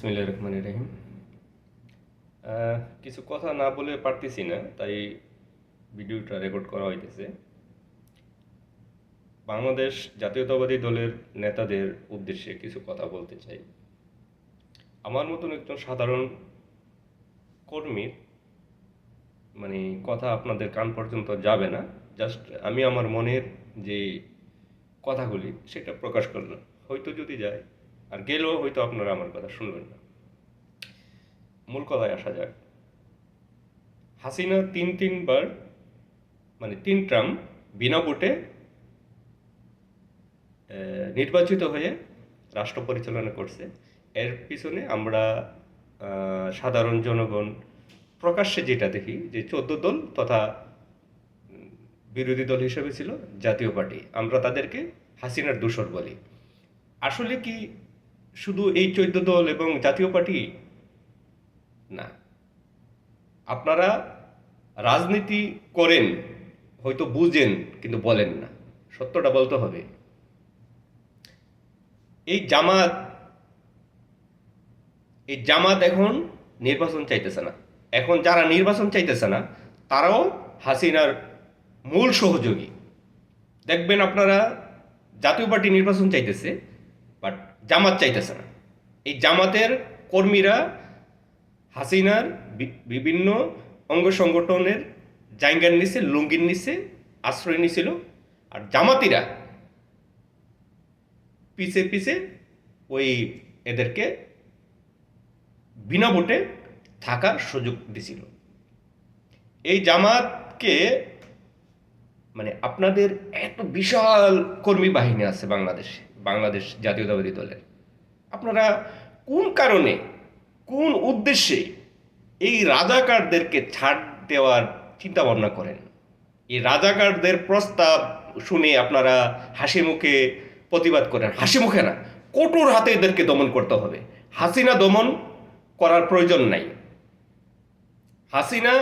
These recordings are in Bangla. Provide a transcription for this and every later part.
বিসমিল্লাহ রহমান রহিম। কিছু কথা না বলে পারতেছি না, তাই ভিডিওটা রেকর্ড করা হইতেছে। বাংলাদেশ জাতীয়তাবাদী দলের নেতাদের উদ্দেশ্যে কিছু কথা বলতে চাই। আমার মতন একজন সাধারণ কর্মীর মানে কথা আপনাদের কান পর্যন্ত যাবে না জাস্ট আমি আমার মনের যে কথাগুলি, সেটা প্রকাশ করলাম। হয়তো যদি যায় আর গেলেও হয়তো আপনারা আমার কথা শুনবেন না। মূল কথায় আসা যাক। হাসিনা তিন তিনবার মানে তিন ট্রাম বিনা ভোটে নির্বাচিত হয়ে রাষ্ট্র পরিচালনা করছে। এর পিছনে আমরা সাধারণ জনগণ প্রকাশ্যে যেটা দেখি যে চোদ্দ দল তথা বিরোধী দল হিসেবে ছিল জাতীয় পার্টি। আমরা তাদেরকে হাসিনার দূষর বলি। আসলে কি শুধু এই চোদ্দ দল এবং জাতীয় পার্টি? না। আপনারা রাজনীতি করেন, হয়তো বুঝেন, কিন্তু বলেন না। সত্যটা বলতে হবে। এই জামাত এই জামাত এখন নির্বাচন চাইতেছে না। এখন যারা নির্বাচন চাইতেছে না, তারাও হাসিনার মূল সহযোগী। দেখবেন আপনারা জাতীয় পার্টি নির্বাচন চাইতেছে, বাট জামাত চাইতেছে না। এই জামাতের কর্মীরা হাসিনার বিভিন্ন অঙ্গ সংগঠনের জায়গার নিচে, লুঙ্গির নিচে আশ্রয় নিছিল আর জামাতিরা পিছে পিছে ওই এদেরকে বিনা ভোটে থাকার সুযোগ দিছিল। এই জামাতকে মানে আপনাদের এত বিশাল কর্মী বাহিনী আছে বাংলাদেশে। বাংলাদেশ জাতীয়তাবাদী দলের। আপনারা কোন কারণে, কোন উদ্দেশ্যে এই রাজাকারদেরকে ছাড় দেওয়ার চিন্তা ভাবনা করেন? এই রাজাকারদের প্রস্তাব শুনে আপনারা হাসি মুখে প্রতিবাদ করেন। হাসি মুখে না, কঠোর হাতে এদেরকে দমন করতে হবে। হাসিনা দমন করার প্রয়োজন নাই। হাসিনা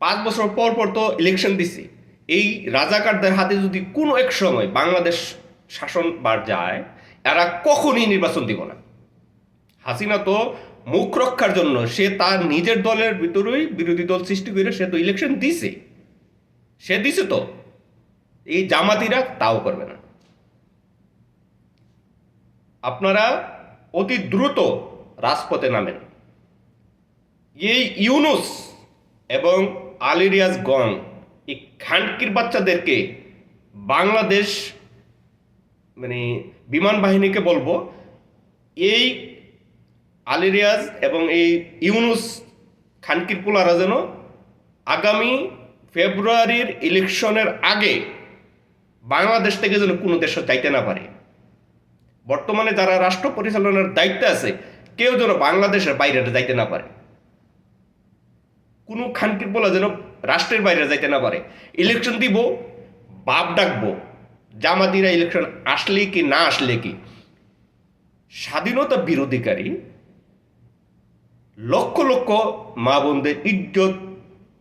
পাঁচ বছর পর পর তো ইলেকশন দিছে। এই রাজাকারদের হাতে যদি কোনো এক সময় বাংলাদেশ শাসন বার যায়, এরা কখনই নির্বাচন দিব না। হাসিনা তো মুখ রক্ষার জন্য, সে তার নিজের দলের ভিতরেই বিরোধী দল সৃষ্টি করে সে তো ইলেকশন দিছে। সে দিছে তো। এই জামাতিরা তাও করবে না। আপনারা অতি দ্রুত রাজপথে নামেন। এই ইউনুস এবং আলিরিয়াস গং, এই খানকির বাচ্চাদেরকে বাংলাদেশ মানে বিমান বাহিনীকে বলব, এই আলিরিয়াজ এবং এই ইউনুস খানকির পোলারা যেন আগামী ফেব্রুয়ারির ইলেকশনের আগে বাংলাদেশ থেকে যেন কোনো দেশে যাইতে না পারে। বর্তমানে যারা রাষ্ট্র পরিচালনার দায়িত্বে আছে, কেউ যেন বাংলাদেশের বাইরে যাইতে না পারে। কোনো খানকির যেন রাষ্ট্রের বাইরে যাইতে না পারে। ইলেকশন দিব, বাপ ডাকবো জামাতিরা ইলেকশন আসলে কি, না আসলে কি? স্বাধীনতা বিরোধীকারী লক্ষ লক্ষ মা বোনদের ইজ্জত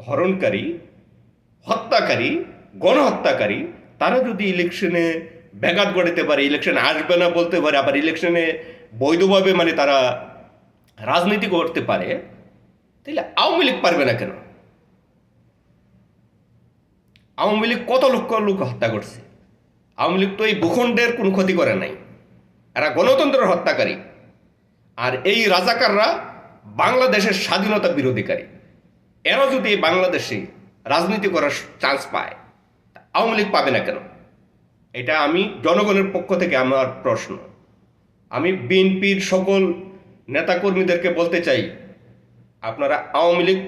হরণকারী, হত্যাকারী, গণহত্যাকারী, তারা যদি ইলেকশনে ব্যাঘাত ঘটাতে পারে ইলেকশনে আসবে না বলতে পারে, আবার ইলেকশনে বৈধভাবে মানে তারা রাজনীতি করতে পারে, তাহলে আওয়ামী লীগ পারবে না কেন? আওয়ামী লীগ কত লক্ষ লোক হত্যা করছে? আওয়ামী লীগ তো এই ভূখণ্ডের কোনো ক্ষতি করে নাই। এরা গণতন্ত্রের হত্যাকারী। আর এই রাজাকাররা বাংলাদেশের স্বাধীনতা বিরোধীকারী। এরা যদি বাংলাদেশে রাজনীতি করার চান্স পায় আওয়ামী লীগ পাবে না কেন? এটা আমি জনগণের পক্ষ থেকে আমার প্রশ্ন। আমি বিএনপির সকল নেতাকর্মীদেরকে বলতে চাই, আপনারা আওয়ামী লীগ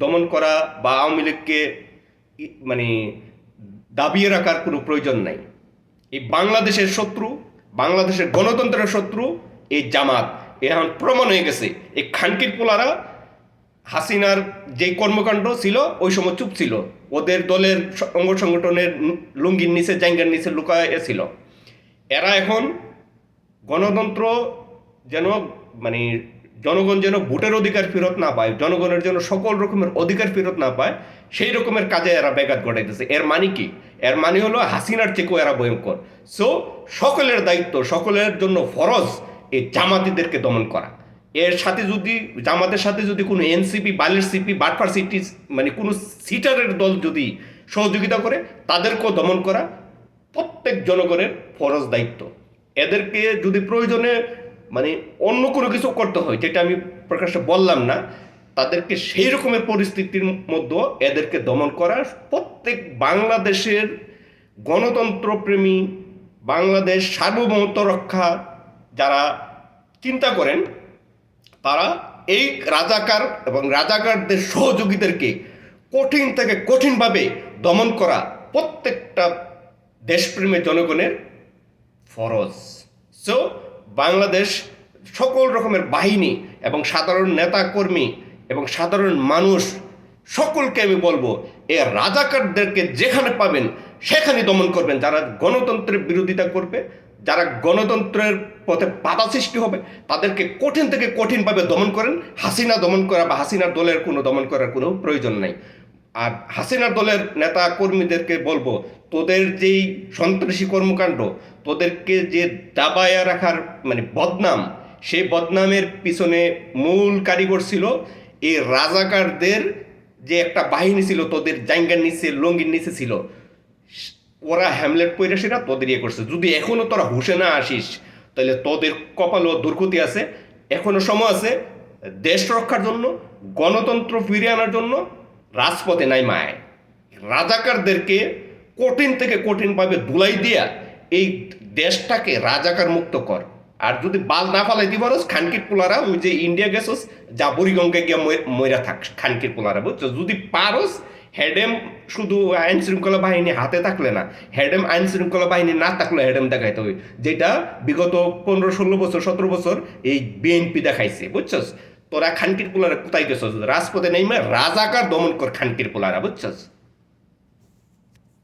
দমন করা বা আওয়ামী লীগকে মানে দাবিয়ে রাখার কোনো প্রয়োজন নাই। এই বাংলাদেশের শত্রু, বাংলাদেশের গণতন্ত্রের শত্রু এই জামাত। এখন প্রমাণ হয়ে গেছে। এই খানকির পোলারা হাসিনার যে কর্মকাণ্ড ছিল, ওই সময় চুপ ছিল। ওদের দলের অঙ্গ সংগঠনের লুঙ্গির নিচে জাঙ্গার নিচে লুকায় ছিল। এরা এখন গণতন্ত্র যেন মানে জনগণ যেন ভোটের অধিকার ফেরত না পায়, জনগণের জন্য সকল রকমের অধিকার ফেরত না পায়, সেই রকমের কাজে এরা ব্যাঘাত ঘটাইতেছে। এর মানে কি? এর মানে হলো হাসিনার চেকেও এরা ভয়ঙ্কর। সো সকলের দায়িত্ব, সকলের জন্য ফরজ এই জামাতিদেরকে দমন করা। এর সাথে যদি, জামাতের সাথে যদি কোনো এনসিপি বালের সিপি বাটফার সিটি মানে কোনো সিটারের দল যদি সহযোগিতা করে, তাদেরকেও দমন করা প্রত্যেক জনগণের ফরজ দায়িত্ব। এদেরকে যদি প্রয়োজনে মানে অন্য কোনো কিছু করতে হয়, যেটা আমি প্রকাশ্যে বললাম না, তাদেরকে সেই রকমের পরিস্থিতির মধ্যে এদেরকে দমন করা। প্রত্যেক বাংলাদেশের গণতন্ত্রপ্রেমী, বাংলাদেশ সার্বভৌমত্ব রক্ষা যারা চিন্তা করেন, তারা এই রাজাকার এবং রাজাকারদের সহযোগীদেরকে কঠিন থেকে কঠিনভাবে দমন করা প্রত্যেকটা দেশপ্রেমী জনগণের ফরজ। সো বাংলাদেশ সকল রকমের বাহিনী এবং সাধারণ নেতা কর্মী এবং সাধারণ মানুষ সকলকে আমি বলব, এ রাজাকারদেরকে যেখানে পাবেন সেখানে দমন করবেন। যারা গণতন্ত্রের বিরোধিতা করবে, যারা গণতন্ত্রের পথে বাধা সৃষ্টি হবে, তাদেরকে কঠিন থেকে কঠিনভাবে দমন করেন। হাসিনা দমন করা বা হাসিনার দলের কোনো দমন করার কোনো প্রয়োজন নাই। আর হাসিনা দলের নেতা কর্মীদেরকে বলব, তোদের যেই সন্ত্রাসী কর্মকাণ্ড তোদেরকে যে দাবায়া রাখার মানে বদনাম, সেই বদনামের পিছনে মূল কারিগর ছিল এই রাজাকারদের যে একটা বাহিনী ছিল, তোদের জাঙ্গার নিচে, লঙ্গির নিচে ছিল। ওরা হ্যামলেট পৈরাসীরা তোদের ইয়ে করছে। যদি এখনও তোরা হুসে না আসিস, তাহলে তোদের কপালও দুর্গতি আছে। এখনও সময় আছে দেশ রক্ষার জন্য, গণতন্ত্র ফিরিয়ে আনার জন্য রাজপথে নাই মায় রাজাকারদেরকে কঠিন থেকে কঠিনভাবে ধুলাই দিয়া এই দেশটাকে রাজাকার মুক্ত কর। আর যদি বাল না ফালাই দিবার খানকির পোলারা, ওই যে ইন্ডিয়া গেছস যা বুড়িগঙ্গে গিয়া ময়রা থাক, খানকির পোলারা, বুঝছ? যদি পারস, হেডেম শুধু আইন শৃঙ্খলা বাহিনী হাতে থাকলে না, হেডেম আইন শৃঙ্খলা বাহিনী না থাকলে হেডেম দেখাইতে হবে যেটা বিগত পনেরো, ষোলো বছর, সতেরো বছর এই বিএনপি দেখাইছে, বুঝছস? তোরা খানকির পোলারা কোথায় গেছস? রাজপথে নেই রাজাকার দমন কর খানকির পোলারা, বুঝছস?